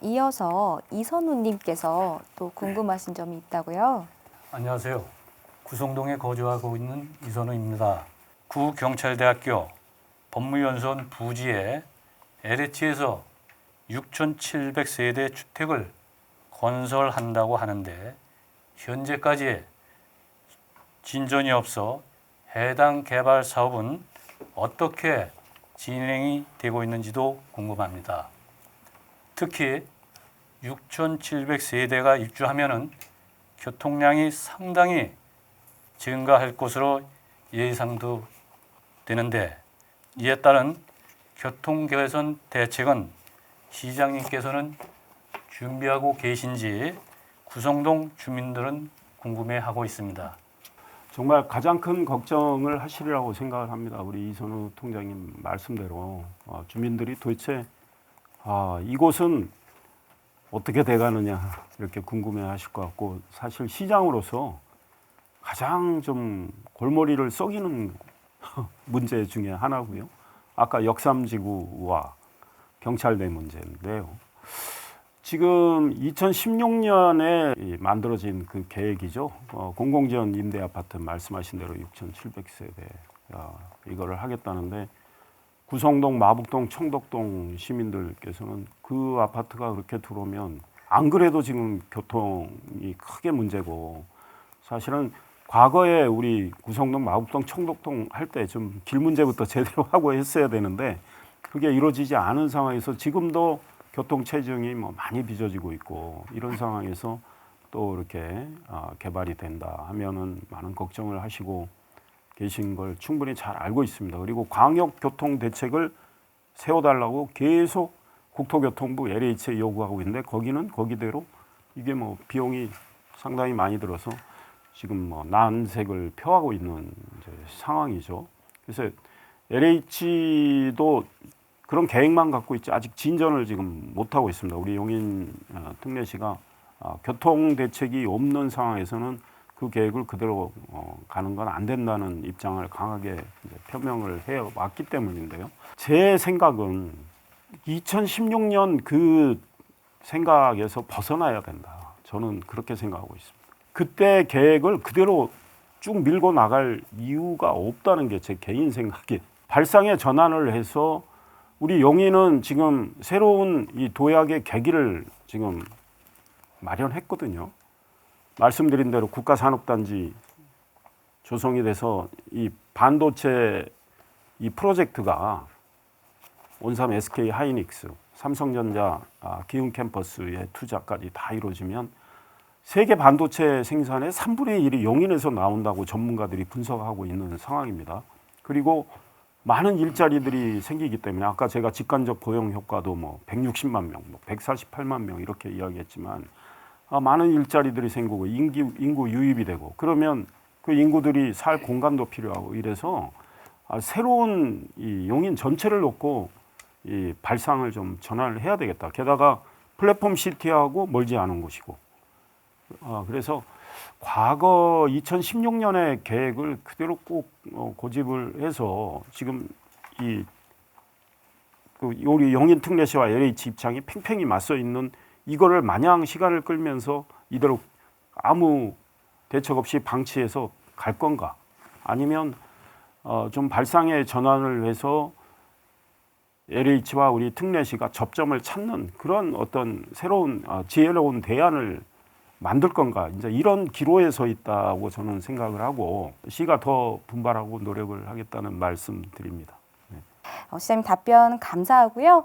이어서 이선우님께서 또 궁금하신 점이 있다고요. 안녕하세요. 구성동에 거주하고 있는 이선우입니다. 구경찰대학교 법무연수원 부지에 LH에서 6,700세대 주택을 건설한다고 하는데 현재까지 진전이 없어 해당 개발 사업은 어떻게 진행이 되고 있는지도 궁금합니다. 특히 6,700세대가 입주하면은 교통량이 상당히 증가할 것으로 예상도 되는데 이에 따른 교통 개선 대책은 시장님께서는 준비하고 계신지 구성동 주민들은 궁금해하고 있습니다. 정말 가장 큰 걱정을 하시리라고 생각을 합니다. 우리 이선우 통장님 말씀대로 어, 주민들이 도대체 아, 이곳은 어떻게 돼가느냐 이렇게 궁금해하실 것 같고 사실 시장으로서 가장 좀 골머리를 썩이는 문제 중에 하나고요. 아까 역삼지구와 경찰대 문제인데요. 지금 2016년에 만들어진 그 계획이죠. 어, 공공지원 임대 아파트 말씀하신 대로 6,700세대 아, 이거를 하겠다는데 구성동, 마북동, 청덕동 시민들께서는 그 아파트가 그렇게 들어오면 안 그래도 지금 교통이 크게 문제고 사실은 과거에 우리 구성동, 마북동, 청덕동 할 때 좀 길 문제부터 제대로 하고 했어야 되는데 그게 이루어지지 않은 상황에서 지금도 교통 체증이 뭐 많이 빚어지고 있고 이런 상황에서 또 이렇게 아, 개발이 된다 하면은 많은 걱정을 하시고 계신 걸 충분히 잘 알고 있습니다. 그리고 광역 교통 대책을 세워달라고 계속 국토교통부 LH에 요구하고 있는데 거기는 거기대로 이게 뭐 비용이 상당히 많이 들어서 지금 뭐 난색을 표하고 있는 이제 상황이죠. 그래서 LH도 그런 계획만 갖고 있지 아직 진전을 지금 못 하고 있습니다. 우리 용인 어, 특례시가 어, 교통 대책이 없는 상황에서는 그 계획을 그대로 어, 가는 건 안 된다는 입장을 강하게 표명을 해 왔기 때문인데요. 제 생각은 2016년 그 생각에서 벗어나야 된다. 저는 그렇게 생각하고 있습니다. 그때 계획을 그대로 쭉 밀고 나갈 이유가 없다는 게 제 개인 생각이에요. 발상의 전환을 해서 우리 용인은 지금 새로운 이 도약의 계기를 지금 마련했거든요. 말씀드린 대로 국가산업단지 조성이 돼서 이 반도체 이 프로젝트가 온삼 SK 하이닉스, 삼성전자 아, 기흥 캠퍼스의 투자까지 다 이루어지면 세계 반도체 생산의 3분의 1이 용인에서 나온다고 전문가들이 분석하고 있는 상황입니다. 그리고 많은 일자리들이 생기기 때문에 아까 제가 직관적 고용 효과도 뭐 160만 명, 뭐 148만 명 이렇게 이야기했지만 아, 많은 일자리들이 생기고 인기, 인구 유입이 되고 그러면 그 인구들이 살 공간도 필요하고 이래서 아, 새로운 이 용인 전체를 놓고 이 발상을 좀 전환을 해야 되겠다. 게다가 플랫폼 시티하고 멀지 않은 곳이고 아, 그래서 과거 2016년의 계획을 그대로 꼭 어, 고집을 해서 지금 이그 우리 용인 특례시와 LH 입장이 팽팽히 맞서 있는 이거를 마냥 시간을 끌면서 이대로 아무 대책 없이 방치해서 갈 건가? 아니면 어, 좀 발상의 전환을 해서 LH와 우리 특례시가 접점을 찾는 그런 어떤 새로운 어, 지혜로운 대안을 만들 건가 이제 이런 기로에 서 있다고 저는 생각을 하고 시가 더 분발하고 노력을 하겠다는 말씀드립니다. 어, 시장님 답변 감사하고요.